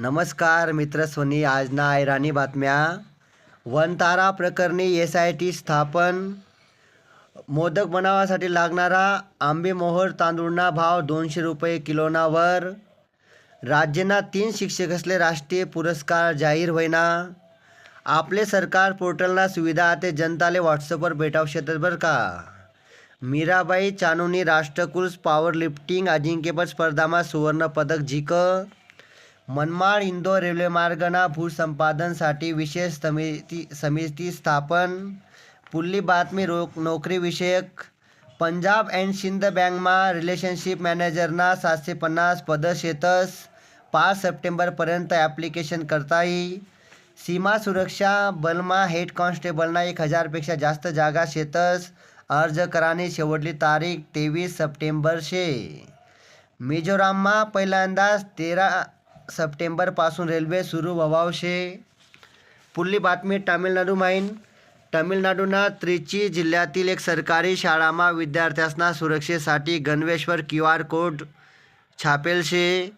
नमस्कार मित्र सोनी आजना ऐराणी बातम्या. वनतारा प्रकरणी एस आय टी स्थापन. मोदक बनावासाठी लागणारा आंबेमोहोर तांदूळना भाव दोनशे रुपये किलोनावर. राज्यना तीन शिक्षकसले राष्ट्रीय पुरस्कार जाहीर होईना आपले सरकार पोर्टलना सुविधा ते जनताले व्हॉट्सअपवर भेटावशेतच बरं का? मीराबाई चानूनी राष्ट्रकुल पॉवर लिफ्टिंग अजिंक्यपद स्पर्धामा सुवर्ण पदक मनमाड इंदोर रेल्वेमार्गना भूसंपादनसाठी विशेष समिती समिती स्थापन. पुल्ली बातमी रोक नोकरीविषयक. पंजाब अँड सिंध बँकमा रिलेशनशिप मॅनेजरना सातशे पन्नास पदं शेतस. पाच सप्टेंबरपर्यंत ॲप्लिकेशन करता येईल सीमा सुरक्षा बलमा हेड कॉन्स्टेबलना एक हजारपेक्षा जास्त जागा शेतस. अर्ज करानी शेवटली तारीख तेवीस सप्टेंबर शे मिझोराममा पहिल्यांदाच तेरा सप्टेंबरपासून रेल्वे सुरू व्हाव शे पुढली बातमी तामिळनाडू माहीन तमिळनाडूना त्रिची जिल्ह्यातील एक सरकारी शाळामा विद्यार्थ्यांना सुरक्षेसाठी गणवेश्वर क्यू आर कोड छापेल शे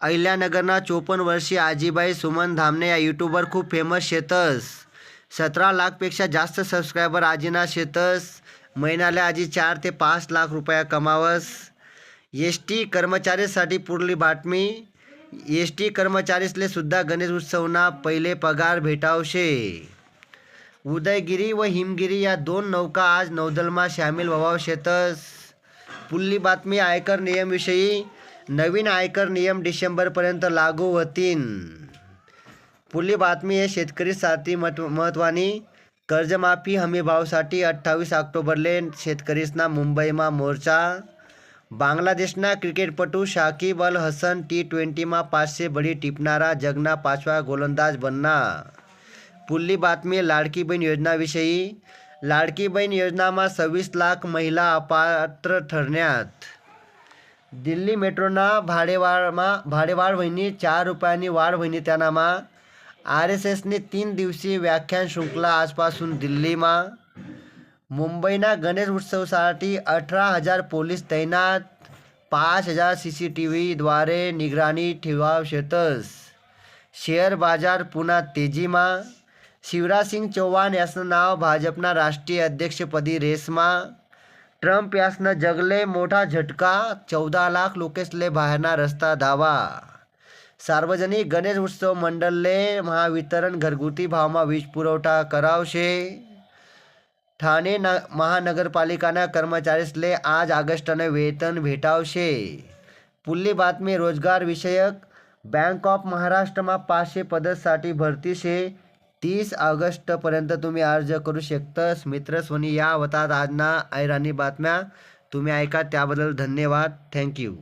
अहिल्यानगरना चोपन्न वर्षीय आजीबाई सुमन धामणे या यूट्यूबर खूप फेमस शेतस. सतरा लाखपेक्षा जास्त सबस्क्रायबर आजीना शेतस. महिन्याला आजी चार ते पाच लाख रुपया कमावस. एस टी कर्मचारीसाठी पुरली बातमी. एस टी कर्मचारीसले सुद्धा गणेश उत्सवना पहिले पगार भेटावशे. उदयगिरी व हिमगिरी या दोन नौका आज नौदलमा सामील व्हावा शेतस पुल्ली बातमी आयकर नियमविषयी नवीन आयकर नियम डिसेंबरपर्यंत लागू होतील पुढली बातमी आहे शेतकरीसाठी महत्त्व महत्त्वानी कर्जमाफी हमीभावसाठी अठ्ठावीस ऑक्टोबरले शेतकरीसना मुंबईमा मोर्चा. बांगलादेशना क्रिकेटपटू शाकिब अल हसन टी ट्वेंटीमा पाचशे बळी टिपणारा जगना पाचवा गोलंदाज बनणार पुढली बातमी लाडकी बहीण योजनाविषयी लाडकी बहीण योजनामा सव्वीस लाख महिला अपात्र ठरण्यात दिल्ली मेट्रोना भाडेवाढमा भाडेवाढ वहिनी चार रुपयांनी वाढ वहिनी त्यानामा आर एस एसने तीन दिवसीय व्याख्यान शृंखला आजपासून મુંબઈના ગણેશ ઉત્સવसाठी અઠરા હજાર પોલીસ તૈનાત, પાંચ હજાર સીસીટીવી દ્વારે નિગરાની ઠેવાવશેતસ શેર બજાર પુના તેજીમાં શિવરાજસિંહ ચૌહાણ યાસના ભાજપના રાષ્ટ્રીય અધ્યક્ષપદી રેસમાં, ટ્રમ્પ યાસના જગલે મોટા ઝટકા, ચૌદ લાખ લોકેશલે બહારના રસ્તા ધાવા. સાર્વજનિક ગણેશ ઉત્સવ મંડળને મહાવિતરણ ઘરગુતી ભાવમાં વીજ પુરવઠા કરાવશે. ठाणे न महानगरपालिकाना कर्मचारीसले आज ऑगस्टनं वेतन भेटावशे. पुल्ली बातमी रोजगार विषयक बँक ऑफ महाराष्ट्रमा पाचशे पदसाठी भरती शे तीस ऑगस्टपर्यंत तुम्ही अर्ज करू शकतस. मित्र सोनी या होतात आजना ऐराणी बातम्या. तुम्ही ऐका त्याबद्दल धन्यवाद. थँक्यू.